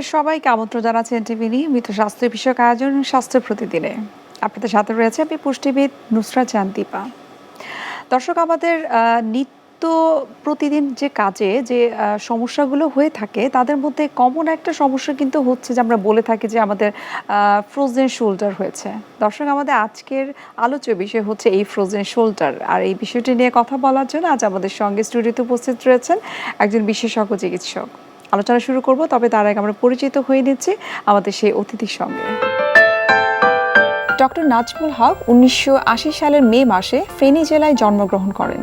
আপনাদের সবাইকে আমন্ত্রণ জানাচ্ছেন টিভি নিয়মিত স্বাস্থ্য বিষয়ক আয়োজন স্বাস্থ্য প্রতিদিনে। আপনাদের সাথে রয়েছে আমি পুষ্টিবিদ নুসরাত জান্তিপা দর্শক, আমাদের নিত্য প্রতিদিন যে কাজে যে সমস্যাগুলো হয়ে থাকে, তাদের মধ্যে কমন একটা সমস্যা কিন্তু হচ্ছে যে আমরা বলে থাকি যে আমাদের ফ্রোজেন শোল্ডার হয়েছে। দর্শক, আমাদের আজকের আলোচ্য বিষয় হচ্ছে এই ফ্রোজেন শোল্ডার আর এই বিষয়টি নিয়ে কথা বলার জন্য আজ আমাদের সঙ্গে স্টুডিওতে উপস্থিত রয়েছেন একজন বিশেষজ্ঞ চিকিৎসক। আলোচনা শুরু করব, তবে তার আগে আমরা পরিচিত হয়ে নিচ্ছি আমাদের সেই অতিথির সঙ্গে। ডক্টর নাজমুল হক উনিশশো আশি সালের মে মাসে ফেনী জেলায় জন্মগ্রহণ করেন।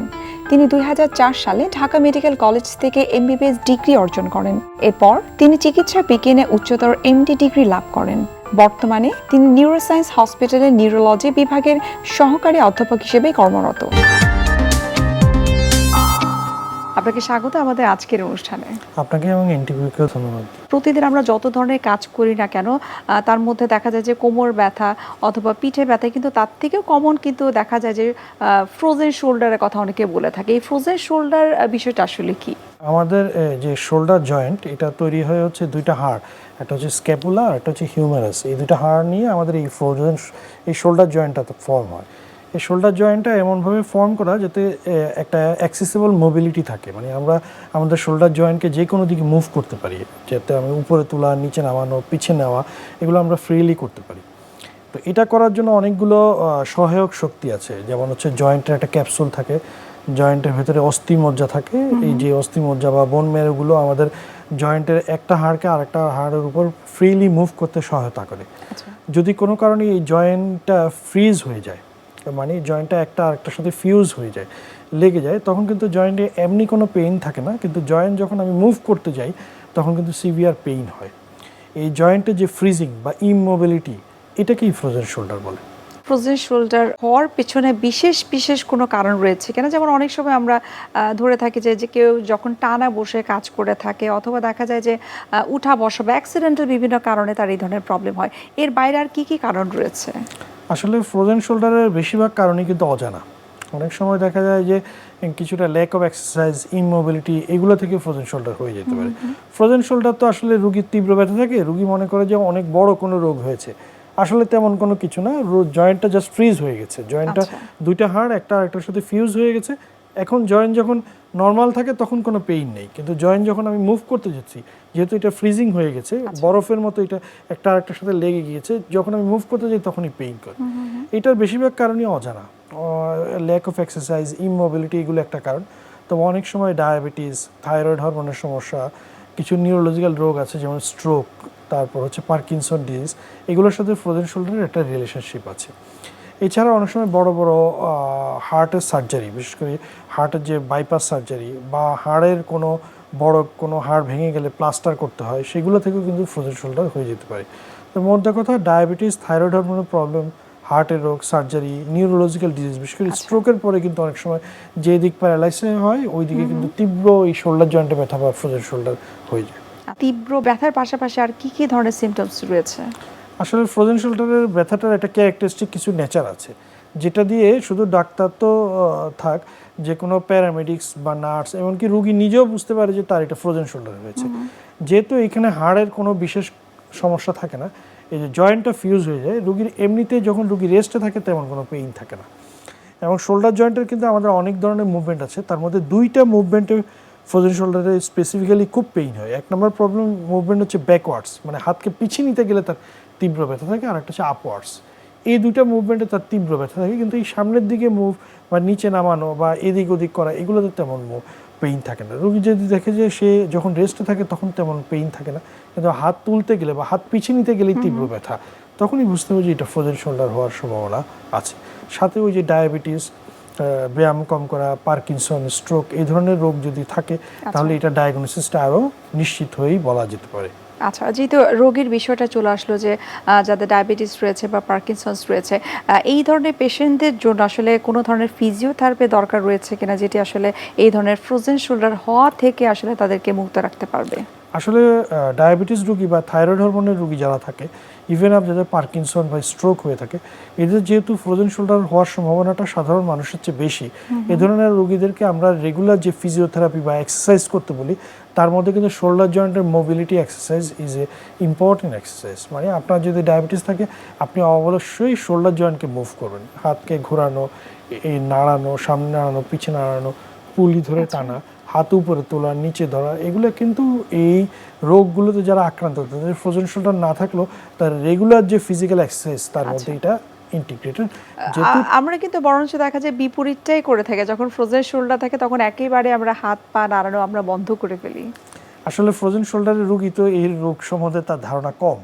তিনি দুই হাজার চার সালে ঢাকা মেডিকেল কলেজ থেকে এমবিবিএস ডিগ্রি অর্জন করেন। এরপর তিনি চিকিৎসা বিজ্ঞানে উচ্চতর এমডি ডিগ্রি লাভ করেন। বর্তমানে তিনি নিউরোসায়েন্স হসপিটালের নিউরোলজি বিভাগের সহকারী অধ্যাপক হিসেবে কর্মরত। আপনাকে স্বাগত আমাদের আজকের অনুষ্ঠানে। আপনাকে এবং এনটিভিকেও ধন্যবাদ। প্রতিদিন আমরা যত ধরনের কাজ করি না কেন তার মধ্যে দেখা যায় যে কোমর ব্যথা অথবা পিঠে ব্যথা কিন্তু তার থেকেও কমন কিন্তু দেখা যায় যে ফ্রোজেন শোল্ডারের কথা অনেকে বলে থাকে। এই ফ্রোজেন শোল্ডার বিষয়টা আসলে কি? আমাদের যে শোল্ডার জয়েন্ট এটা তৈরি হয় হচ্ছে দুইটা হাড়। একটা হচ্ছে স্ক্যাপুলা আর একটা হচ্ছে হিউম্যারাস এই দুইটা হাড় নিয়ে আমাদের এই ফ্রোজেন এই শোল্ডার জয়েন্টটা ফর্ম হয়। এই শোল্ডার জয়েন্টটা এমনভাবে ফর্ম করা যাতে একটা অ্যাক্সেসিবল মোবিলিটি থাকে। মানে আমরা আমাদের শোল্ডার জয়েন্টকে যে কোনো দিকে মুভ করতে পারি যাতে আমি উপরে তোলা নিচে নামানো পিছে নেওয়া এগুলো আমরা ফ্রিলি করতে পারি। তো এটা করার জন্য অনেকগুলো সহায়ক শক্তি আছে। যেমন হচ্ছে জয়েন্টের একটা ক্যাপসুল থাকে জয়েন্টের ভেতরে অস্থি মজ্জা থাকে এই যে অস্থি মজ্জা বা বোন মেরুগুলো আমাদের জয়েন্টের একটা হাড়কে আরেকটা হাড়ের উপর ফ্রিলি মুভ করতে সহায়তা করে। আচ্ছা। যদি কোনো কারণে এই জয়েন্টটা ফ্রিজ হয়ে যায় মানে জয়েন্টটা একটা আরেকটার সাথে ফিউজ হয়ে যায়, লেগে যায়, তখন কিন্তু জয়েন্টে এমনি কোনো পেইন থাকে না, কিন্তু জয়েন্ট যখন আমি মুভ করতে যাই, তখন কিন্তু সিভিয়ার পেইন হয়। এই জয়েন্টে যে ফ্রিজিং বা ইমোবিলিটি এটাকেই ফ্রোজেন শোল্ডার বলে। ফ্রোজেন শোল্ডার হওয়ার পেছনে বিশেষ বিশেষ কোনো কারণ রয়েছে কেন? যেমন অনেক সময় আমরা ধরে থাকি যে যে কেউ যখন টানা বসে কাজ করে থাকে, অথবা দেখা যায় যে উঠা বসা বা অ্যাক্সিডেন্টের বিভিন্ন কারণে তার এই ধরনের প্রবলেম হয়। এর বাইরে আর কি কি কারণ রয়েছে? আসলে ফ্রোজেন শোল্ডারের বেশিরভাগ কারণই কিন্তু অজানা। অনেক সময় দেখা যায় যে কিছুটা ল্যাক অফ এক্সারসাইজ ইমোবিলিটি এগুলো থেকে ফ্রোজেন শোল্ডার হয়ে যেতে পারে। ফ্রোজেন শোল্ডার তো আসলে রুগীর তীব্র ব্যথা থাকে রুগী মনে করে যে অনেক বড় কোনো রোগ হয়েছে। আসলে তেমন কোনো কিছু না জয়েন্টটা জাস্ট ফ্রিজ হয়ে গেছে। জয়েন্টটা আচ্ছা। দুইটা হাড় একটা আরেকটার সাথে ফিউজ হয়ে গেছে এখন জয়েন্ট যখন নর্মাল থাকে তখন কোনো পেইন নেই। কিন্তু জয়েন্ট যখন আমি মুভ করতে যাচ্ছি যেহেতু এটা ফ্রিজিং হয়ে গেছে বরফের মতো এটা একটা আরেকটার সাথে লেগে গিয়েছে যখন আমি মুভ করতে যাই তখনই পেইন করে। এটার বেশিরভাগ কারণই অজানা। ল্যাক অফ এক্সারসাইজ ইমোবিলিটি এগুলো একটা কারণ। তো অনেক সময় ডায়াবেটিস থাইরয়েড হরমোনের সমস্যা কিছু নিউরোলজিক্যাল রোগ আছে যেমন স্ট্রোক তারপর হচ্ছে পার্কিনসন ডিজিজ এগুলোর সাথে ফ্রোজেন শোল্ডারের একটা রিলেশনশিপ আছে। এছাড়া অনেক সময় বড় বড় হার্টের সার্জারি বিশেষ করে হার্টের যে বাইপাস সার্জারি বা হাড়ের কোনো বড় কোনো হাড় ভেঙে গেলে প্লাস্টার করতে হয় সেগুলো থেকেও কিন্তু ফ্রোজেন শোল্ডার হয়ে যেতে পারে। তো মধ্যে কথা ডায়াবেটিস থাইরয়েড হরমোনের প্রবলেম হার্টের রোগ সার্জারি নিউরোলজিক্যাল ডিজিজ বিশেষ করে স্ট্রোকের পরে কিন্তু অনেক সময় যে দিক প্যারালাইসিস হয় ওই দিকে কিন্তু তীব্র এই শোল্ডার জয়েন্টে ব্যথা বা ফ্রোজেন শোল্ডার হয়ে যায়। তীব্র ব্যথার পাশাপাশি আর কি কি ধরনের সিমটমস রয়েছে? আসলে ফ্রোজেন শোল্ডারের ব্যথাটার একটা ক্যারেক্টারিস্টিক কিছু নেচার আছে। যেটা দিয়ে শুধু ডাক্তার তো থাক যে কোনো প্যারামেডিক্স বা নার্স এমনকি রুগী নিজেও বুঝতে পারে যে তার এটা ফ্রোজেন শোল্ডার হয়েছে যেহেতু এখানে হাড়ের কোনো বিশেষ সমস্যা থাকে না এই যে জয়েন্টটা ফিউজ হয়ে যায় রুগীর এমনিতে যখন রুগী রেস্টে থাকে তেমন কোনো পেইন থাকে না। এবং শোল্ডার জয়েন্টের কিন্তু আমাদের অনেক ধরনের মুভমেন্ট আছে তার মধ্যে দুইটা মুভমেন্টে ফ্রোজেন শোল্ডারে স্পেসিফিক্যালি খুব পেইন হয়। এক নম্বর প্রবলেম মুভমেন্ট হচ্ছে ব্যাকওয়ার্ডস মানে হাতকে পিছিয়ে নিতে গেলে তার তীব্র ব্যথা থাকে আর একটা হচ্ছে আপওয়ার্ডস এই দুইটা মুভমেন্টে তার তীব্র ব্যথা থাকে কিন্তু এই সামনের দিকে মুভ বা নিচে নামানো বা এদিক ওদিক করা এগুলোতে তেমন মুভ পেইন থাকে না। রুগী যদি দেখে যে সে যখন রেস্টে থাকে তখন তেমন পেইন থাকে না কিন্তু হাত তুলতে গেলে বা হাত পিছিয়ে নিতে গেলেই তীব্র ব্যথা তখনই বুঝতে হবে যে এটা ফ্রোজেন শোল্ডার হওয়ার সম্ভাবনা আছে। সাথে ওই যে ডায়াবেটিস ব্যায়াম কম করা পার্কিনসন স্ট্রোক এই ধরনের রোগ যদি থাকে তাহলে এটা ডায়াগনোসিসটা আরও নিশ্চিত হয়েই বলা যেতে পারে। আচ্ছা যেহেতু রোগীর বিষয়টা চলে আসলো যে যাদের ডায়াবেটিস রয়েছে বা পার্কিনসন্স রয়েছে এই ধরনের পেশেন্টদের জন্য আসলে কোনো ধরনের ফিজিওথেরাপি দরকার রয়েছে কিনা, যেটি আসলে এই ধরনের ফ্রোজেন শোল্ডার হওয়া থেকে আসলে তাদেরকে মুক্ত রাখতে পারবে? আসলে ডায়াবেটিস রুগী বা থাইরয়েড হরমোনের রুগী যারা থাকে ইভেন আপ যাদের পার্কিনসন বা স্ট্রোক হয়ে থাকে এদের যেহেতু ফ্রোজেন শোল্ডার হওয়ার সম্ভাবনাটা সাধারণ মানুষের চেয়ে বেশি। এ ধরনের রোগীদেরকে আমরা রেগুলার যে ফিজিওথেরাপি বা এক্সারসাইজ করতে বলি তার মধ্যে কিন্তু শোল্ডার জয়েন্টের mobility exercise is a important exercise মানে আপনার যদি ডায়াবেটিস থাকে আপনি অবশ্যই শোল্ডার জয়েন্টকে মুভ করবেন হাতকে ঘোরানো এই নাড়ানো সামনে নাড়ানো পিছে নাড়ানো পুলি ধরে টানা। হাত উপরে তোলা নিচে ধরা এগুলো কিন্তু এই রোগগুলোতে যারা আক্রান্ত তাদের ফ্রোজেন শোল্ডার না থাকলেও তার রেগুলার যে ফিজিক্যাল এক্সারসাইজ তার মধ্যে এটা ইন্টিগ্রেটেড আমরা কিন্তু বরঞ্চ দেখা যায় বিপরীতটাই করে থাকে যখন ফ্রোজেন শোল্ডার থাকে তখন একেবারে আমরা হাত পা নাড়ানো আমরা বন্ধ করে ফেলি। আসলে ফ্রোজেন শোল্ডারের রোগী তো এই রোগ সম্বন্ধে তার ধারণা কম।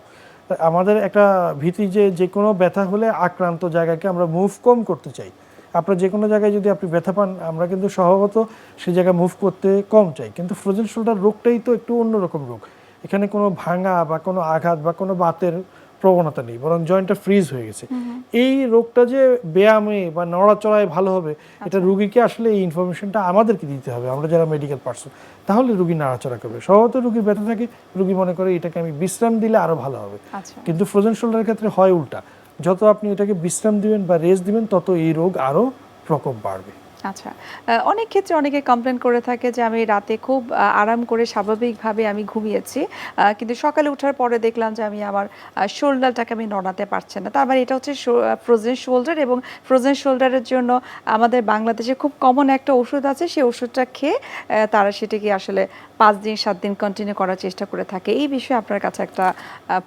আমাদের একটা ভীতি যে যে কোনো ব্যথা হলে আক্রান্ত জায়গাকে আমরা মুভ কম করতে চাই। আপনার যে কোনো জায়গায় যদি আপনি ব্যথা পান আমরা কিন্তু স্বভাবত সেই জায়গায় মুভ করতে কম চাই। কিন্তু ফ্রোজেন শোল্ডার রোগটাই তো একটু অন্যরকম রোগ। এখানে কোনো ভাঙা বা কোনো আঘাত বা কোনো বাতের প্রবণতা নেই বরং জয়েন্টটা ফ্রিজ হয়ে গেছে। এই রোগটা যে ব্যায়ামে বা নড়াচড়ায় ভালো হবে এটা রুগীকে আসলে এই ইনফরমেশনটা আমাদেরকে দিতে হবে। আমরা যারা মেডিকেল পার্সন তাহলে রুগী নাড়াচড়া করবে। স্বভাবত রুগীর ব্যথা থাকে রুগী মনে করে এটাকে আমি বিশ্রাম দিলে আরও ভালো হবে। আচ্ছা। কিন্তু ফ্রোজেন শোল্ডারের ক্ষেত্রে হয় উল্টা। যত আপনি এটাকে বিশ্রাম দিবেন বা রেস্ট দিবেন তত এই রোগ আরও প্রকোপ বাড়বে। আচ্ছা অনেক ক্ষেত্রে অনেকে কমপ্লেন করে থাকে যে আমি রাতে খুব আরাম করে স্বাভাবিকভাবে আমি ঘুমিয়েছি কিন্তু সকালে ওঠার পরে দেখলাম যে আমি আমার শোল্ডারটাকে আমি নড়াতে পারছি না। তার মানে এটা হচ্ছে ফ্রোজেন শোল্ডার এবং ফ্রোজেন শোল্ডারের জন্য আমাদের বাংলাদেশে খুব কমন একটা ওষুধ আছে, সেই ওষুধটা খেয়ে তারা সেটাকে আসলে পাঁচ দিন, সাত দিন কন্টিনিউ করার চেষ্টা করে থাকে। এই বিষয়ে আপনার কাছে একটা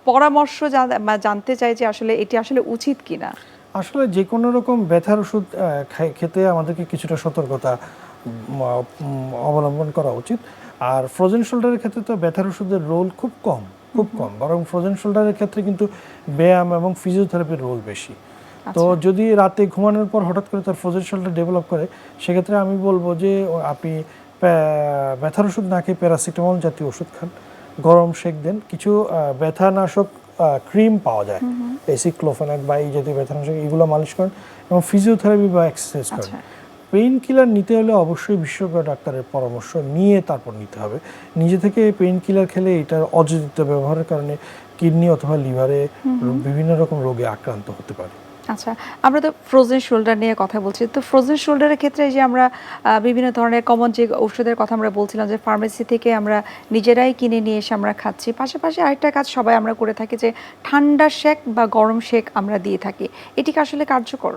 পরামর্শ জানতে চাই যে আসলে এটি আসলে উচিত কিনা। আসলে যে কোনো রকম ব্যথার ওষুধ খেতে আমাদেরকে কিছুটা সতর্কতা অবলম্বন করা উচিত। আর ফ্রোজেন শোল্ডারের ক্ষেত্রে তো ব্যথার ওষুধের রোল খুব কম খুব কম। বরং ফ্রোজেন শোল্ডারের ক্ষেত্রে কিন্তু ব্যায়াম এবং ফিজিওথেরাপির রোল বেশি। তো যদি রাতে ঘুমানোর পর হঠাৎ করে তার ফ্রোজেন শোল্ডার ডেভেলপ করে সেক্ষেত্রে আমি বলব যে আপনি ব্যথার ওষুধ না খেয়ে প্যারাসিটামল জাতীয় ওষুধ খান গরম সেক দেন। কিছু ব্যথানাশক ক্রিম পাওয়া যায়। এসিক্লোফেনাক বা এই জাতীয় ব্যথানাশক এগুলো মালিশ করেন এবং ফিজিওথেরাপি বা এক্সারসাইজ করেন। আচ্ছা। পেইন কিলার নিতে হলে অবশ্যই বিশেষজ্ঞ ডাক্তারের পরামর্শ নিয়ে তারপর নিতে হবে। নিজে থেকে পেইন কিলার খেলে এটার অযোজিত ব্যবহারের কারণে কিডনি অথবা লিভারে বিভিন্ন রকম রোগে আক্রান্ত হতে পারে। আচ্ছা আমরা তো ফ্রোজেন শোল্ডার নিয়ে কথা বলছি। তো ফ্রোজেন শোল্ডারের ক্ষেত্রে যে আমরা বিভিন্ন ধরনের কমন যে ওষুধের কথা আমরা বলছিলাম যে ফার্মেসি থেকে আমরা নিজেরাই কিনে নিয়ে এসে আমরা খাচ্ছি। পাশাপাশি আরেকটা কাজ সবাই আমরা করে থাকি যে ঠান্ডা শেক বা গরম শেক আমরা দিয়ে থাকি। এটি কি আসলে কার্যকর?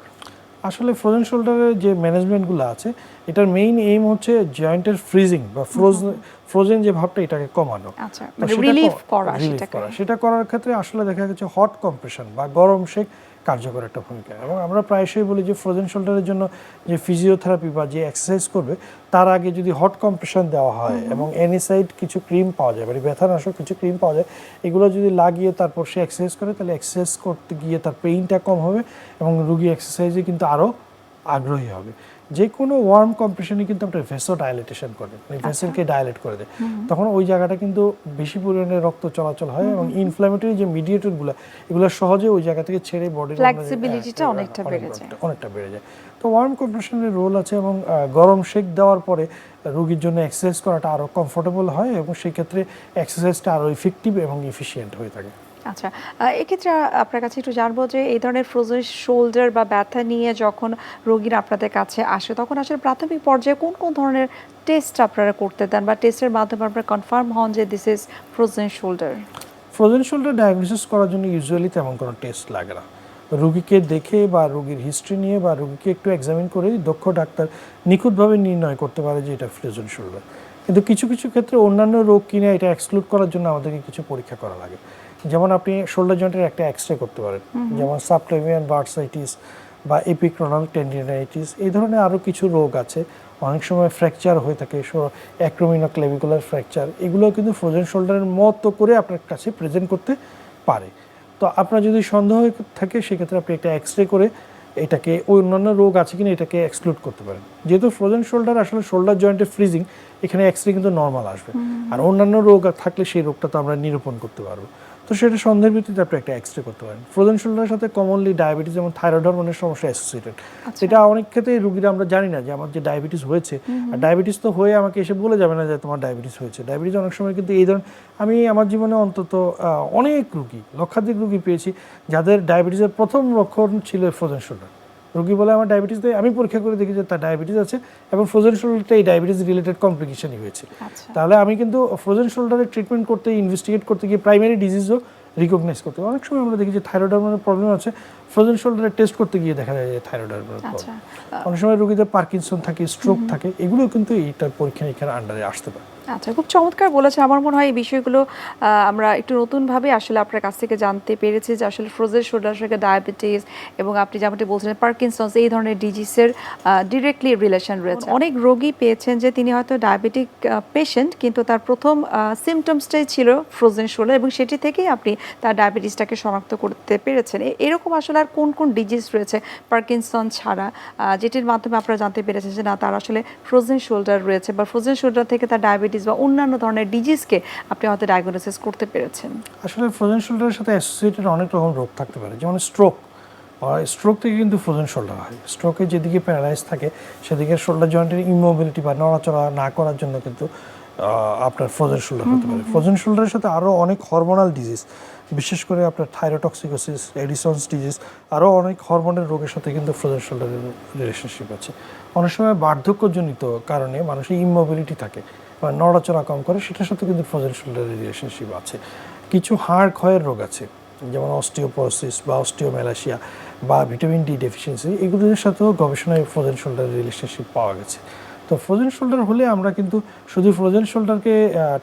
আসলে ফ্রোজেন শোল্ডারের যে ম্যানেজমেন্টগুলো আছে এটার মেইন এইম হচ্ছে জয়েন্টের ফ্রিজিং বা ফ্রোজেন ফ্রোজেন যে ভাবটা এটাকে কমানো। আচ্ছা মানে সেটা রিলিফ করা করা। সেটা করার ক্ষেত্রে আসলে দেখা গেছে হট কম্প্রেশন বা গরম শেক কার্যকর একটা ভূমিকা। এবং আমরা প্রায়শই বলি যে ফ্রোজেন শোল্ডারের জন্য যে ফিজিওথেরাপি বা যে এক্সারসাইজ করবে তার আগে যদি হট কম্প্রেশন দেওয়া হয় এবং অ্যানিসাইড কিছু ক্রিম পাওয়া যায় মানে ব্যথানাশক কিছু ক্রিম পাওয়া যায় এগুলো যদি লাগিয়ে তারপর সে এক্সারসাইজ করে তাহলে এক্সারসাইজ করতে গিয়ে তার পেইনটা কম হবে এবং রুগী এক্সারসাইজে কিন্তু আরও আগ্রহী হবে। যে কোনো ওয়ার্ম কম্প্রেশনে কিন্তু আপনার ভেসো ডায়ালিটেশন করে মানে ভেসেলকে ডায়ালেট করে দেয়। তখন ওই জায়গাটা কিন্তু বেশি পরিমাণে রক্ত চলাচল হয় এবং ইনফ্ল্যামেটরি যে মিডিয়েটরগুলো এগুলো সহজে ওই জায়গা থেকে ছেড়ে বডির Flexibility-টা অনেকটা বেড়ে যায়। অনেকটা বেড়ে যায়। তো ওয়ার্ম কম্প্রেশনের রোল আছে এবং গরম শেক দেওয়ার পরে রোগীর জন্য এক্সারসাইজ করাটা আরও কমফোর্টেবল হয় এবং সেই ক্ষেত্রে এক্সারসাইজটা আরও ইফেক্টিভ এবং ইফিশিয়েন্ট হয়ে থাকে। আচ্ছা এক্ষেত্রে আপনার কাছে একটু জানব যে এই ধরনের ফ্রোজেন শোল্ডার বা ব্যথা নিয়ে যখন রোগীরা আপনাদের কাছে আসে, তখন আসলে প্রাথমিক পর্যায়ে কোন কোন ধরনের টেস্ট আপনারা করতে দেন বা টেস্টের মাধ্যমে আপনারা কনফার্ম হন যে this is frozen shoulder frozen shoulder diagnosis করার জন্য ইউজুয়ালি তেমন কোনো টেস্ট লাগে না। রুগীকে দেখে বা রুগীর হিস্ট্রি নিয়ে বা রুগীকে একটু এক্সামিন করেই দক্ষ ডাক্তার নিখুঁতভাবে নির্ণয় করতে পারে যে এটা ফ্রোজেন শোল্ডার কিন্তু কিছু কিছু ক্ষেত্রে অন্যান্য রোগ কিনে এটা এক্সক্লুড করার জন্য আমাদেরকে কিছু পরীক্ষা করা লাগে। যেমন আপনি শোল্ডার জয়েন্টের একটা এক্স রে করতে পারেন। যেমন সাবক্লেভিয়ান বার্সাইটিস বা এপিক্রোনাল টেন্ডিনাইটিস এই ধরনের আরও কিছু রোগ আছে। অনেক সময় ফ্র্যাকচার হয়ে থাকে অ্যাক্রোমিনো ক্লেভিকুলার ফ্র্যাকচার এগুলো কিন্তু ফ্রোজেন শোল্ডারের মতো করে আপনার কাছে প্রেজেন্ট করতে পারে। তো আপনার যদি সন্দেহ থাকে সেক্ষেত্রে আপনি একটা এক্স রে করে এটাকে ওই অন্যান্য রোগ আছে কিনা এটাকে এক্সক্লুড করতে পারেন। যেহেতু ফ্রোজেন শোল্ডার আসলে শোল্ডার জয়েন্টের ফ্রিজিং এখানে এক্স রে কিন্তু নর্মাল আসবে। আর অন্যান্য রোগ থাকলে সেই রোগটা তো আমরা নিরূপণ করতে পারব। তো সেটা সন্দেহের ভিত্তিতে আপনি একটা এক্সরে করতে পারেন। ফ্রোজেন শোল্ডারের সাথে কমনলি ডায়াবেটিস এবং থাইরয়েড হরমোনের সমস্যা অ্যাসোসিয়েটেড সেটা অনেক ক্ষেত্রে রুগীরা আমরা জানি না যে আমার যে ডায়াবেটিস হয়েছে। আর ডায়াবেটিস তো হয়ে আমাকে এসে বলে যাবে না যে তোমার ডায়াবেটিস হয়েছে। ডায়াবেটিস অনেক সময় কিন্তু এই ধরনের আমি আমার জীবনে অন্তত অনেক রুগী লক্ষাধিক রুগী পেয়েছি যাদের ডায়াবেটিসের প্রথম লক্ষণ ছিল ফ্রোজেন শোল্ডার রোগী বলে আমার ডায়াবেটিস দেয় আমি পরীক্ষা করে দেখি যে তার ডায়াবেটিস আছে এবং ফ্রোজেন শোল্ডারটা এই ডায়াবেটিস রিলেটেড কমপ্লিকেশনই হয়েছে। আচ্ছা। তাহলে আমি কিন্তু ফ্রোজেন শোল্ডারের ট্রিটমেন্ট করতে ইনভেস্টিগেট করতে গিয়ে প্রাইমারি ডিজিজও রিকগনাইজ করতে অনেক সময় আমরা দেখি যে থাইরয়েড হরমোনের প্রবলেম আছে। ফ্রোজেন শোল্ডারের টেস্ট করতে গিয়ে দেখা যায় যে থাইরয়েড হরমোনের প্রবলেম অনেক সময় রোগীদের পার্কিনসন থাকে স্ট্রোক থাকে। এগুলো কিন্তু এইটা পরীক্ষা নিরীক্ষার আন্ডারে আসতে পারে। আচ্ছা খুব চমৎকার বলেছে আমার মনে হয় এই বিষয়গুলো আমরা একটু নতুনভাবে আসলে আপনার কাছ থেকে জানতে পেরেছি যে আসলে ফ্রোজেন শোল্ডার থেকে ডায়াবেটিস এবং আপনি যেমনটি বলছিলেন পার্কিনসন্স এই ধরনের ডিজিজের ডিরেক্টলি রিলেশন রয়েছে। অনেক রোগী পেয়েছেন যে তিনি হয়তো ডায়াবেটিক পেশেন্ট কিন্তু তার প্রথম সিমটমসটাই ছিল ফ্রোজেন শোল্ডার এবং সেটি থেকেই আপনি তার ডায়াবেটিসটাকে শনাক্ত করতে পেরেছেন। এরকম আসলে আর কোন কোন ডিজিজ রয়েছে পার্কিনসন ছাড়া? যেটির মাধ্যমে আপনারা জানতে পেরেছেন যে না তার আসলে ফ্রোজেন শোল্ডার রয়েছে বা ফ্রোজেন শোল্ডার থেকে তার ডায়াবেটিস বা অন্যান্য ধরনের ডিজিজকে আপনি হয়তো ডায়াগনোসিস করতে পেরেছেন। আসলে ফ্রোজেন শোল্ডারের সাথে অ্যাসোসিয়েটেড অনেক রকম রোগ থাকতে পারে যেমন স্ট্রোক স্ট্রোক থেকে কিন্তু ফ্রোজেন শোল্ডার হয়। স্ট্রোকে যেদিকে প্যারালাইজ থাকে সেদিকে শোল্ডার জয়েন্টের ইমোবিলিটি বা নড়াচড়া না করার জন্য কিন্তু আপনার ফ্রোজেন শোল্ডার হতে পারে। ফ্রোজেন শোল্ডারের সাথে আরও অনেক হরমোনাল ডিজিজ বিশেষ করে আপনার থাইরোটক্সিকোসিস এডিসনস ডিজিজ আরও অনেক হরমোনের রোগের সাথে কিন্তু ফ্রোজেন শোল্ডারের রিলেশনশিপ আছে। অনেক সময় বার্ধক্যজনিত কারণে মানুষের ইমোবিলিটি থাকে। বা নড়াচড়া কম করে, সেটার সাথে কিন্তু ফ্রোজেন শোল্ডারের রিলেশনশিপ আছে। কিছু হাড় ক্ষয়ের রোগ আছে, যেমন অস্টিওপোরোসিস বা অস্টিওমেলাসিয়া বা ভিটামিন ডি ডেফিসিয়েন্সি, এগুলোর সাথেও গবেষণায় ফ্রোজেন শোল্ডারের রিলেশনশিপ পাওয়া গেছে। তো ফ্রোজেন শোল্ডার হলে আমরা কিন্তু শুধু ফ্রোজেন শোল্ডারকে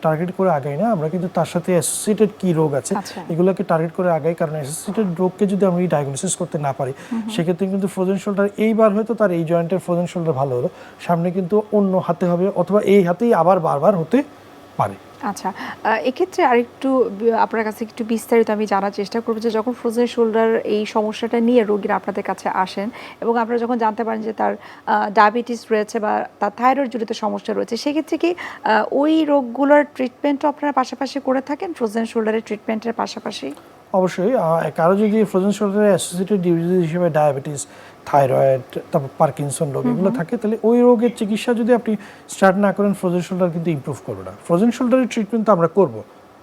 টার্গেট করে আগাই না আমরা কিন্তু তার সাথে অ্যাসোসিয়েটেড কি রোগ আছে আচ্ছা। এগুলোকে টার্গেট করে আগাই কারণ অ্যাসোসিয়েটেড রোগকে যদি আমি ডায়াগনোসিস করতে না পারি সেক্ষেত্রে কিন্তু ফ্রোজেন শোল্ডার এইবার হয়তো তার এই জয়েন্টের ফ্রোজেন শোল্ডার ভালো হলো সামনে কিন্তু অন্য হাতে হবে অথবা এই হাতেই আবার বারবার হতে পারে আচ্ছা এক্ষেত্রে আরেকটু আপনার কাছে একটু বিস্তারিত আমি জানার চেষ্টা করব যে যখন ফ্রোজেন শোল্ডার এই সমস্যাটা নিয়ে রোগীরা আপনাদের কাছে আসেন এবং আপনারা যখন জানতে পারেন যে তার ডায়াবেটিস রয়েছে বা তার থাইরয়েড জড়িত সমস্যা রয়েছে, সেক্ষেত্রে কি ওই রোগগুলোর ট্রিটমেন্টও আপনারা পাশাপাশি করে থাকেন ফ্রোজেন শোল্ডারের ট্রিটমেন্টের পাশাপাশি? অবশ্যই কারও যদি ফ্রোজেন শোল্ডারের অ্যাসোসিয়েটেড ডিজিজ হিসেবে ডায়াবেটিস থাইরয়েড তারপর পার্কিনসন রোগ এগুলো থাকে তাহলে ওই রোগের চিকিৎসা যদি আপনি স্টার্ট না করেন ফ্রোজেন শোল্ডার কিন্তু ইমপ্রুভ করবে না। ফ্রোজেন শোল্ডারের ট্রিটমেন্ট তো আমরা করব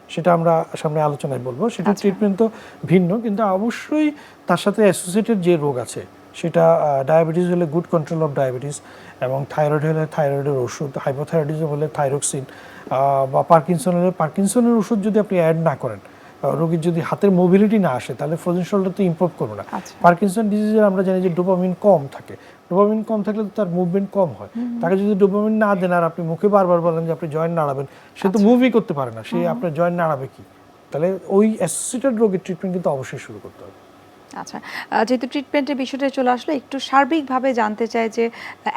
সেটা আমরা সামনে আলোচনায় বলব। সেটা আচ্ছা। ট্রিটমেন্ট তো ভিন্ন কিন্তু অবশ্যই তার সাথে অ্যাসোসিয়েটেড যে রোগ আছে সেটা ডায়াবেটিস হলে গুড কন্ট্রোল অফ ডায়াবেটিস এবং থাইরয়েড হলে থাইরয়েডের ওষুধ হাইপোথাইরয়েডিজম হলে থাইরক্সিন বা পার্কিনসন হলে পার্কিনসনের ওষুধ যদি আপনি অ্যাড না করেন রোগীর যদি হাতের মোবিলিটি না আসে তাহলে ফ্রোজেন শোল্ডার তো ইমপ্রুভ করবে না। আচ্ছা। পার্কিনসন ডিজিজের আমরা জানি যে ডোপামিন কম থাকে। ডোপামিন কম থাকলে তো তার মুভমেন্ট কম হয়। তাকে যদি ডোপামিন না দেন আর আপনি মুখে বারবার বলেন যে আপনি জয়েন্ট নাড়াবেন সে তো মুভই করতে পারে না। সে আপনার জয়েন্ট নাড়াবে কি? তাহলে ওই অ্যাসোসিয়েটেড রোগের ট্রিটমেন্ট কিন্তু অবশ্যই শুরু করতে হবে। আচ্ছা। যেহেতু ট্রিটমেন্টের বিষয়টা চলে আসলো একটু সার্বিকভাবে জানতে চাই যে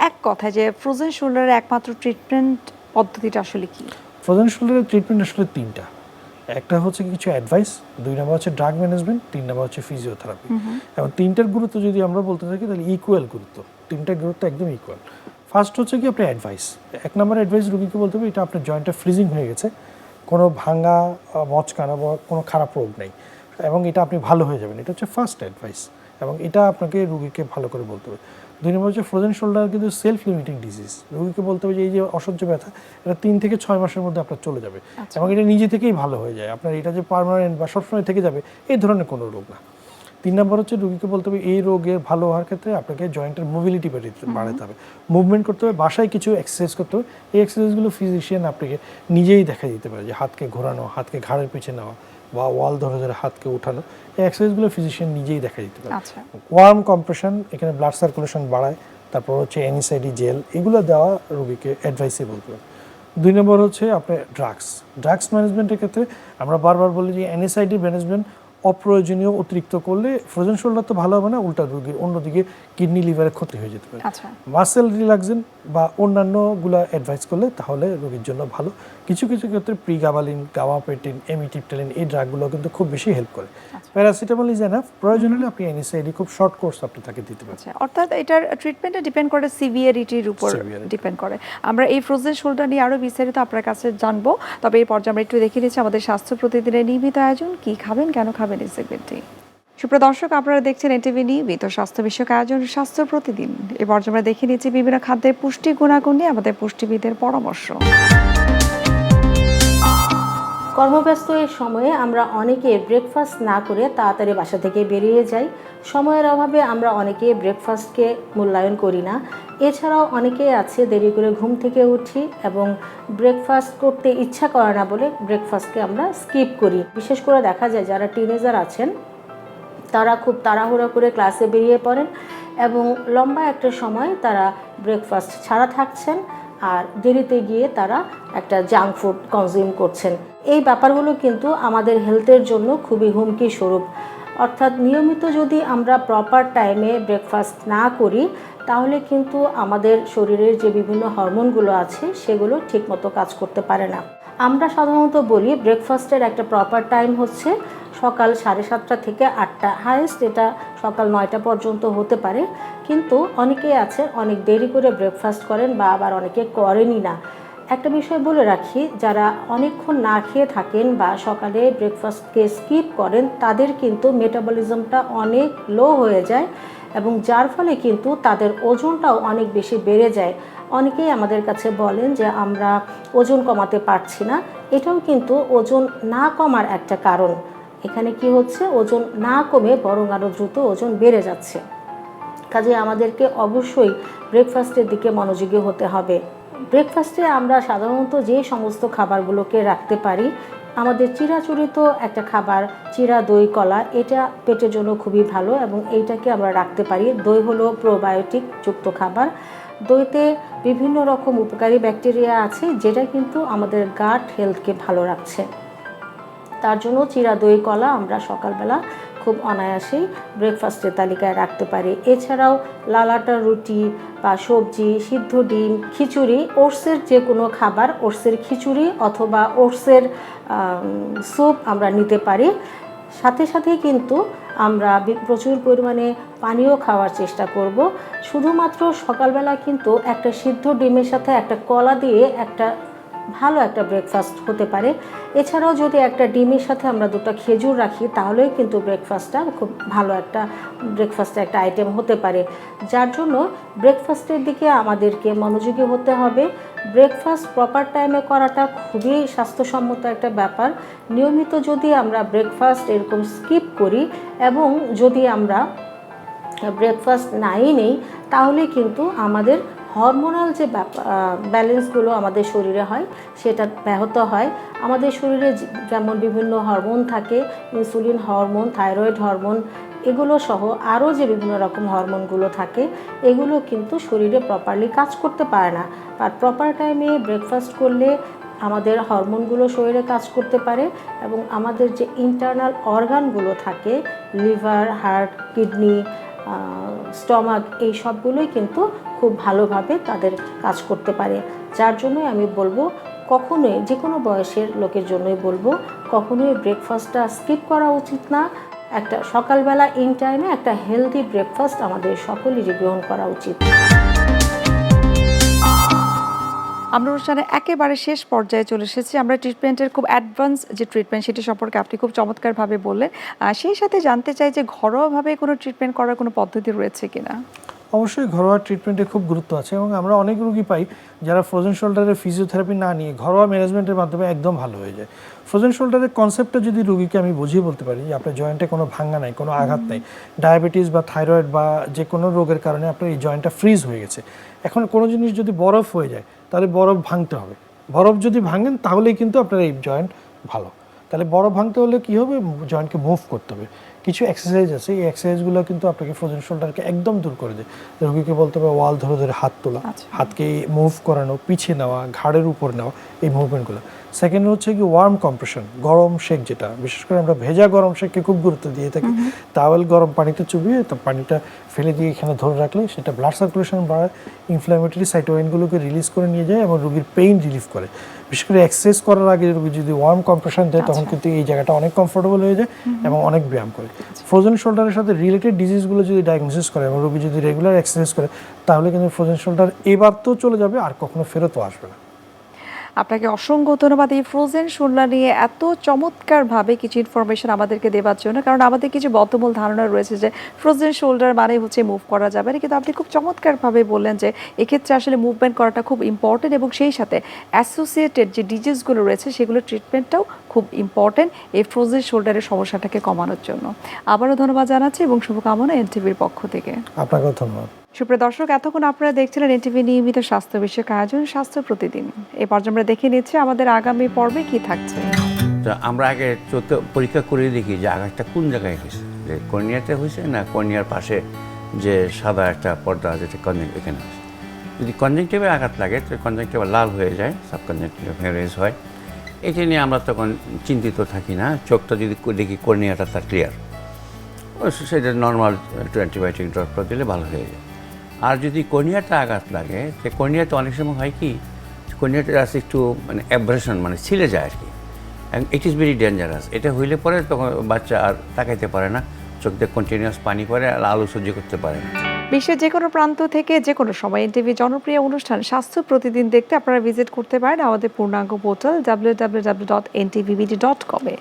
এক কথায় যে ফ্রোজেন শোল্ডারের একমাত্র ট্রিটমেন্ট পদ্ধতিটা আসলে কি? ফ্রোজেন শোল্ডারের ট্রিটমেন্ট আসলে তিনটা। একটা হচ্ছে কিছু অ্যাডভাইস দুই নম্বর হচ্ছে ড্রাগ ম্যানেজমেন্ট তিন নম্বর হচ্ছে ফিজিওথেরাপি এবং তিনটার গুরুত্ব যদি আমরা বলতে থাকি তাহলে ইকুয়াল গুরুত্ব। তিনটার গুরুত্ব একদম ইকুয়াল ফার্স্ট হচ্ছে কি আপনি অ্যাডভাইস এক নম্বর অ্যাডভাইস রুগীকে বলতে হবে এটা আপনার জয়েন্টটা ফ্রিজিং হয়ে গেছে কোনো ভাঙা মচকানা বা কোনো খারাপ রোগ নেই। এবং এটা আপনি ভালো হয়ে যাবেন। এটা হচ্ছে ফার্স্ট অ্যাডভাইস এবং এটা আপনাকে রুগীকে ভালো করে বলতে হবে। দুই নম্বর হচ্ছে ফ্রোজেন শোল্ডার কিন্তু সেলফ লিমিটিং ডিজিজ রোগীকে বলতে হবে যে এই যে অসহ্য ব্যথা এটা তিন থেকে ছয় মাসের মধ্যে আপনার চলে যাবে এবং এটা নিজে থেকেই ভালো হয়ে যায়। আপনার এটা যে পার্মানেন্ট বা সবসময় থেকে যাবে এই ধরনের কোনো রোগ না। তিন নম্বর হচ্ছে রুগীকে বলতে হবে এই রোগের ভালো হওয়ার ক্ষেত্রে আপনাকে জয়েন্টের মোবিলিটি বাড়াতে হবে। মুভমেন্ট করতে হবে বাসায় কিছু এক্সারসাইজ করতে হবে। এই এক্সারসাইজগুলো ফিজিশিয়ান আপনাকে নিজেই দেখা দিতে পারে যে হাতকে ঘোরানো হাতকে ঘাড়ের পিছে নেওয়া। বা ওয়াল ধরে ধরে হাতকে উঠানো এই এক্সারসাইজগুলো ফিজিশিয়ান নিজেই দেখা দিতে পারে। আচ্ছা। ওয়ার্ম কম্প্রেশন এখানে ব্লাড সার্কুলেশন বাড়ায় তারপর হচ্ছে এনিসাইডি জেল এগুলো দেওয়া রোগীকে অ্যাডভাইসে বলতে হবে দুই নম্বর হচ্ছে আপনার ড্রাগস ড্রাগস ম্যানেজমেন্টের ক্ষেত্রে আমরা বারবার বলি যে এনএসআইডি ম্যানেজমেন্ট অপ্রয়োজনীয় অতিরিক্ত করলে ফ্রোজেন শোল্ডার তো ভালো হবে না উল্টা রোগীর অন্যদিকে কিডনি লিভারের ক্ষতি হয়ে যেতে পারে। আচ্ছা। মাসেল রিল্যাক্সেন বা অন্যান্যগুলো অ্যাডভাইস করলে তাহলে রোগীর জন্য ভালো। কিছু কিছু ক্ষেত্রে প্রিগাবালিন গাওয়াপেটিন এমিটিপটালিন এই ড্রাগগুলো কিন্তু খুব বেশি হেল্প করে। প্যারাসিটামল ইজ এনাফ প্রয়োজন হলে আপনি এনএসআইডি খুব শর্ট কোর্স আপনি তাকে দিতে পারেন। আচ্ছা অর্থাৎ এটার ট্রিটমেন্টটা ডিপেন্ড করে সিভিয়ারিটির উপর ডিপেন্ড করে। আমরা এই ফ্রোজেন শোল্ডার নিয়ে আরও বিস্তারিত আপনার কাছে জানব। তবে এই পর্যায়ে আমরা একটু দেখে নিচ্ছি আমাদের স্বাস্থ্য প্রতিদিনের নিয়মিত আয়োজন। কি খাবেন কেন খাবেন এই সেগমেন্টটি সুপ্রিয় দর্শক, আপনারা দেখছেন এটিভি নিয়মিত স্বাস্থ্য বিষয়ক আয়োজন, স্বাস্থ্য প্রতিদিন। এবার আমরা দেখে নিচ্ছি বিভিন্ন খাদ্যের পুষ্টি গুণাগুণ নিয়ে আমাদের পুষ্টিবিদের পরামর্শ। কর্মব্যস্ত এই সময়ে আমরা অনেকে ব্রেকফাস্ট না করে তাড়াতাড়ি বাসা থেকে বেরিয়ে যাই। সময়ের অভাবে আমরা অনেকে ব্রেকফাস্টকে মূল্যায়ন করি না। এছাড়াও অনেকেই আছে, দেরি করে ঘুম থেকে উঠি এবং ব্রেকফাস্ট করতে ইচ্ছা করে না বলে ব্রেকফাস্টকে আমরা স্কিপ করি। বিশেষ করে দেখা যায় যারা টিনেজার আছেন তারা খুব তাড়াহুড়ো করে ক্লাসে বেরিয়ে পড়েন এবং লম্বা একটা সময় তারা ব্রেকফাস্ট ছাড়া থাকছেন আর দেরিতে গিয়ে তারা একটা জাঙ্ক ফুড কনজিউম করছেন। এই ব্যাপারগুলো কিন্তু আমাদের হেলথের জন্য খুবই হুমকি স্বরূপ অর্থাৎ নিয়মিত যদি আমরা প্রপার টাইমে ব্রেকফাস্ট না করি, তাহলে কিন্তু আমাদের শরীরের যে বিভিন্ন হরমোনগুলো আছে, সেগুলো ঠিকমতো কাজ করতে পারে না। আমরা সাধারণত বলি ব্রেকফাস্টের একটা প্রপার টাইম হচ্ছে সকাল সাড়ে সাতটা থেকে আটটা। হায়েস্ট এটা সকাল নয়টা পর্যন্ত হতে পারে। কিন্তু অনেকেই আছে, অনেক দেরি করে ব্রেকফাস্ট করেন বা আবার অনেকে করেনই না। একটা বিষয় বলে রাখি, যারা অনেকক্ষণ না খেয়ে থাকেন বা সকালে ব্রেকফাস্টকে স্কিপ করেন, তাদের কিন্তু মেটাবলিজমটা অনেক লো হয়ে যায় এবং যার ফলে কিন্তু তাদের ওজনটাও অনেক বেশি বেড়ে যায়। অনেকেই আমাদের কাছে বলেন যে, আমরা ওজন কমাতে পারছি না। এটাও কিন্তু ওজন না কমার একটা কারণ। এখানে কি হচ্ছে? ওজন না কমে বরং আরও দ্রুত ওজন বেড়ে যাচ্ছে। কাজে আমাদেরকে অবশ্যই ব্রেকফাস্টের দিকে মনোযোগী হতে হবে। ব্রেকফাস্টে আমরা সাধারণত যে সমস্ত খাবারগুলোকে রাখতে পারি, আমাদের চিরাচরিত একটা খাবার, চিরা দই, কলা, এটা পেটের জন্য খুবই ভালো এবং এইটাকে আমরা রাখতে পারি। দই হলো প্রোবায়োটিক যুক্ত খাবার। দইতে বিভিন্ন রকম উপকারী ব্যাকটেরিয়া আছে, যেটা কিন্তু আমাদের গাট হেলথকে ভালো রাখছে। তার জন্য চিরা দই কলা আমরা সকালবেলা খুব অনায়াসেই ব্রেকফাস্টের তালিকায় রাখতে পারি। এছাড়াও লালাটা রুটি বা সবজি, সিদ্ধ ডিম, খিচুড়ি, ওটসের যে কোনো খাবার, ওটসের খিচুড়ি অথবা ওটসের স্যুপ আমরা নিতে পারি। সাথে সাথে কিন্তু আমরা প্রচুর পরিমাণে পানীয় খাওয়ার চেষ্টা করব। শুধুমাত্র সকালবেলা কিন্তু একটা সিদ্ধ ডিমের সাথে একটা কলা দিয়ে একটা ভালো একটা ব্রেকফাস্ট হতে পারে। এছাড়াও যদি একটা ডিমের সাথে আমরা দুটো খেজুর রাখি তাহলেও কিন্তু ব্রেকফাস্টটা খুব ভালো একটা ব্রেকফাস্টের একটা আইটেম হতে পারে। যার জন্য ব্রেকফাস্টের দিকে আমাদেরকে মনোযোগী হতে হবে। ব্রেকফাস্ট প্রপার টাইমে করাটা খুবই স্বাস্থ্যসম্মত একটা ব্যাপার। নিয়মিত যদি আমরা ব্রেকফাস্ট এরকম স্কিপ করি এবং যদি আমরা ব্রেকফাস্ট নাই নেই তাহলে কিন্তু আমাদের হরমোনাল যে ব্যালেন্সগুলো আমাদের শরীরে হয়, সেটা ব্যাহত হয়। আমাদের শরীরে যেমন বিভিন্ন হরমোন থাকে ইনসুলিন হরমোন থাইরয়েড হরমোন এগুলো সহ আরও যে বিভিন্ন রকম হরমোনগুলো থাকে, এগুলো কিন্তু শরীরে প্রপারলি কাজ করতে পারে না। আর প্রপার টাইমে ব্রেকফাস্ট করলে আমাদের হরমোনগুলো শরীরে কাজ করতে পারে এবং আমাদের যে ইন্টারনাল অর্গানগুলো থাকে লিভার হার্ট কিডনি স্টমাক, এই সবগুলোই কিন্তু খুব ভালোভাবে তাদের কাজ করতে পারে। যার জন্যই আমি বলব, কখনোই যে কোনো বয়সের লোকের জন্যই বলব, কখনোই ব্রেকফাস্টটা স্কিপ করা উচিত না। একটা সকালবেলা ইন টাইমে একটা হেলদি ব্রেকফাস্ট আমাদের সকলেরই গ্রহণ করা উচিত। আমরা অনুষ্ঠানে একেবারে শেষ পর্যায়ে চলে এসেছি। আমরা ট্রিটমেন্টের খুব অ্যাডভান্স যে ট্রিটমেন্ট সেটি সম্পর্কে আপনি খুব চমৎকারভাবে বললেন। সেই সাথে জানতে চাই যে ঘরোয়াভাবে কোনো ট্রিটমেন্ট করার কোনো পদ্ধতি রয়েছে কিনা? অবশ্যই ঘরোয়া ট্রিটমেন্টে খুব গুরুত্ব আছে এবং আমরা অনেক রুগী পাই যারা ফ্রোজেন শোল্ডারের ফিজিওথেরাপি না নিয়ে ঘরোয়া ম্যানেজমেন্টের মাধ্যমে একদম ভালো হয়ে যায়। ফ্রোজেন শোল্ডারের কনসেপ্টটা যদি রুগীকে আমি বুঝিয়ে বলতে পারি যে আপনার জয়েন্টে কোনো ভাঙ্গা নাই কোনো আঘাত নেই ডায়াবেটিস বা থাইরয়েড বা যে কোনো রোগের কারণে আপনার এই জয়েন্টটা ফ্রিজ হয়ে গেছে। এখন কোনো জিনিস যদি বরফ হয়ে যায় তাহলে বরফ ভাঙতে হবে। বরফ যদি ভাঙেন তাহলেই কিন্তু আপনার এই জয়েন্ট ভালো। তাহলে বরফ ভাঙতে হলে কী হবে? জয়েন্টকে মুভ করতে হবে। কিছু এক্সারসাইজ আছে এই এক্সারসাইজগুলো কিন্তু আপনাকে ফ্রোজেন শোল্ডারকে একদম দূর করে দেয়। রোগীকে বলতে হবে ওয়াল ধরে ধরে হাত তোলা আচ্ছা। হাতকে মুভ করানো পিছিয়ে নেওয়া ঘাড়ের উপর নেওয়া এই মুভমেন্টগুলো সেকেন্ড হচ্ছে কি ওয়ার্ম কম্প্রেশন গরম শেক যেটা বিশেষ করে আমরা ভেজা গরম শেককে খুব গুরুত্ব দিয়ে থাকি। তাওয়েল গরম পানিতে চুবিয়ে তো পানিটা ফেলে দিয়ে এখানে ধরে রাখলে সেটা ব্লাড সার্কুলেশন বাড়ায় ইনফ্ল্যামেটরি সাইটোইনগুলোকে রিলিজ করে নিয়ে যায় এবং রোগীর পেইন রিলিফ করে। বিশেষ করে এক্সারসাইজ করার আগে রোগী যদি ওয়ার্ম কম্প্রেশন দেয় তখন আচ্ছা। কিন্তু এই জায়গাটা অনেক কমফোর্টেবল হয়ে যায় এবং অনেক ব্যায়াম করে। ফ্রোজেন শোল্ডারের সাথে রিলেটেড ডিজিজগুলো যদি ডায়াগনোসিস করে এবং রোগী যদি রেগুলার এক্সারসাইজ করে তাহলে কিন্তু ফ্রোজেন শোল্ডার এবার তো চলে যাবে আর কখনো ফেরতও আসবে না। আপনাকে অসংখ্য ধন্যবাদ এই ফ্রোজেন শোল্ডার নিয়ে এত চমৎকারভাবে কিছু ইনফরমেশন আমাদেরকে দেওয়ার জন্য। কারণ আমাদের কিছু বদ্ধমূল ধারণা রয়েছে যে ফ্রোজেন শোল্ডার মানে হচ্ছে মুভ করা যাবে না। কিন্তু আপনি খুব চমৎকারভাবে বললেন যে এক্ষেত্রে আসলে মুভমেন্ট করাটা খুব ইম্পর্টেন্ট এবং সেই সাথে অ্যাসোসিয়েটেড যে ডিজিজগুলো রয়েছে সেগুলোর ট্রিটমেন্টটাও খুব ইম্পর্টেন্ট এই ফ্রোজেন শোল্ডারের সমস্যাটাকে কমানোর জন্য। আবারও ধন্যবাদ জানাচ্ছি এবং শুভকামনা এনটিভির পক্ষ থেকে। আপনাকেও ধন্যবাদ। সুপ্রিয় দর্শক, এতক্ষণ আপনারা দেখছিলেন এনটিভি নিয়মিত স্বাস্থ্য বিষয়ক আয়োজন স্বাস্থ্য প্রতিদিন। এই পর্যায়ে আমরা দেখে নিচ্ছি আমাদের আগামী পর্বে কি থাকছে। আমরা আগে চোখে পরীক্ষা করে দেখি যে আঘাতটা কোন জায়গায় হয়েছে, যে কর্নিয়াতে হয়েছে না কর্নিয়ার পাশে যে সাদা একটা পর্দা আছে যেটা কনজেক্ট এখানে হয়েছে। যদি কনজেক্টিভে আঘাত লাগে, তো কনজেক্টিভ লাল হয়ে যায় সাব কনজেক্টিভ হ্যারেজ হয়। এটা নিয়ে আমরা তখন চিন্তিত থাকি না, চোখটা যদি দেখি কর্নিয়াটা তার ক্লিয়ার সেটা নর্মাল একটু অ্যান্টিবায়োটিক ডক্টর দিলে ভালো হয়ে যায়। আর যদি কনিয়াটা আঘাত লাগে সে কর্নিয়াতে অনেক সময় হয় কি কনিয়াটা আছে একটু মানে অ্যাব্রেশন মানে ছিলে যায় আর কি। ইট ইজ ভেরি ডেঞ্জারাস এটা হইলে পরে তখন বাচ্চা আর তাকাইতে পারে না, চোখ দিয়ে কন্টিনিউয়াস পানি পরে আর আলো সহ্য করতে পারে না। বিশ্বের যে কোনো প্রান্ত থেকে যে কোনো সময় এনটিভি জনপ্রিয় অনুষ্ঠান স্বাস্থ্য প্রতিদিন দেখতে আপনারা ভিজিট করতে পারেন আমাদের পূর্ণাঙ্গ portal W W W dot NTVBD dot কমে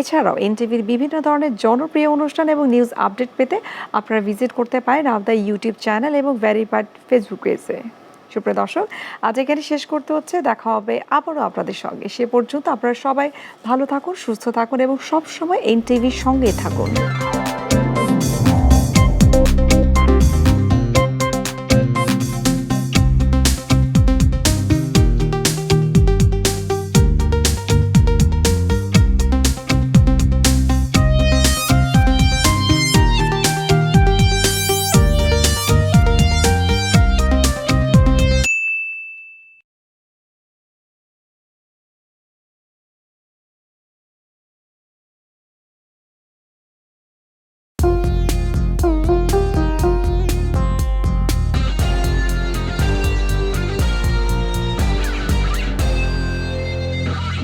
এছাড়াও এনটিভির বিভিন্ন ধরনের জনপ্রিয় অনুষ্ঠান এবং নিউজ আপডেট পেতে আপনারা ভিজিট করতে পারেন আমাদের ইউটিউব চ্যানেল এবং ভ্যারিফাইড ফেসবুক পেজে। সুপ্রিয় দর্শক, আজ এখানে শেষ করতে হচ্ছে। দেখা হবে আবারও আপনাদের সঙ্গে। সে পর্যন্ত আপনারা সবাই ভালো থাকুন, সুস্থ থাকুন এবং সবসময় এনটিভির সঙ্গে থাকুন।